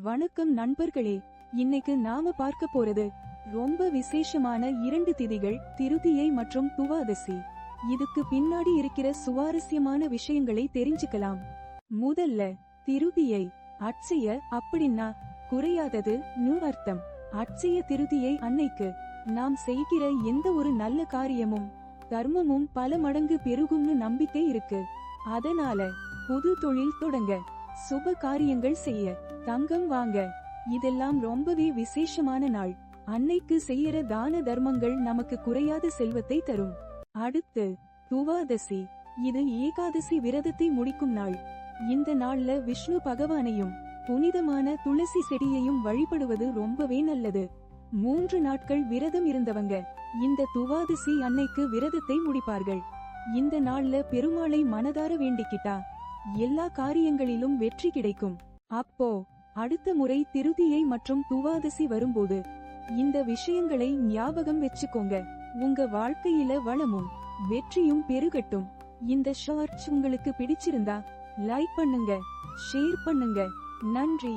வணக்கம் நண்பர்களே இன்னைக்கு நாம பார்க்க போறது ரொம்ப விசேஷமான இரண்டு திதிகள் திருதியை மற்றும் துவாதசி. இதுக்கு பின்னாடி இருக்கிற சுவாரஸ்யமான விஷயங்களை தெரிஞ்சுக்கலாம். முதல்ல திருதியை அட்சய அப்படின்னா குறையாதது நு அர்த்தம். அட்சய திருதியை அன்னைக்கு நாம் செய்கிற எந்த ஒரு நல்ல காரியமும் தர்மமும் பல மடங்கு பெருகும்னு நம்பிக்கை இருக்கு. அதனால புது தொழில் தொடங்க. சுப காரியங்கள் செய்ய. தங்கம் வாங்க. இதெல்லாம் ரொம்பவே விசேஷமான நாள். அன்னைக்கு செய்யற தான தர்மங்கள் நமக்கு குறையாத செல்வத்தை தரும். அடுத்து துவாதசி. இது ஏகாதசி விரதத்தை முடிக்கும் நாள். இந்த நாள்ல விஷ்ணு பகவானையும் புனிதமான துளசி செடியையும் வழிபடுவது ரொம்பவே நல்லது. மூன்று நாட்கள் விரதம் இருந்தவங்க இந்த துவாதசி அன்னைக்கு விரதத்தை முடிப்பார்கள். இந்த நாள்ல பெருமாளை மனதார வேண்டிக்கிட்டா? எல்லா காரியங்களிலும் வெற்றி கிடைக்கும். அப்போ அடுத்த முறை திருதியை மற்றும் துவாதசி வரும்போது இந்த விஷயங்களை ஞாபகம் வச்சுக்கோங்க. உங்க வாழ்க்கையில வளமும் வெற்றியும் பெருகட்டும். இந்த ஷார்ட்ஸ் உங்களுக்கு பிடிச்சிருந்தா லைக் பண்ணுங்க ஷேர் பண்ணுங்க. நன்றி.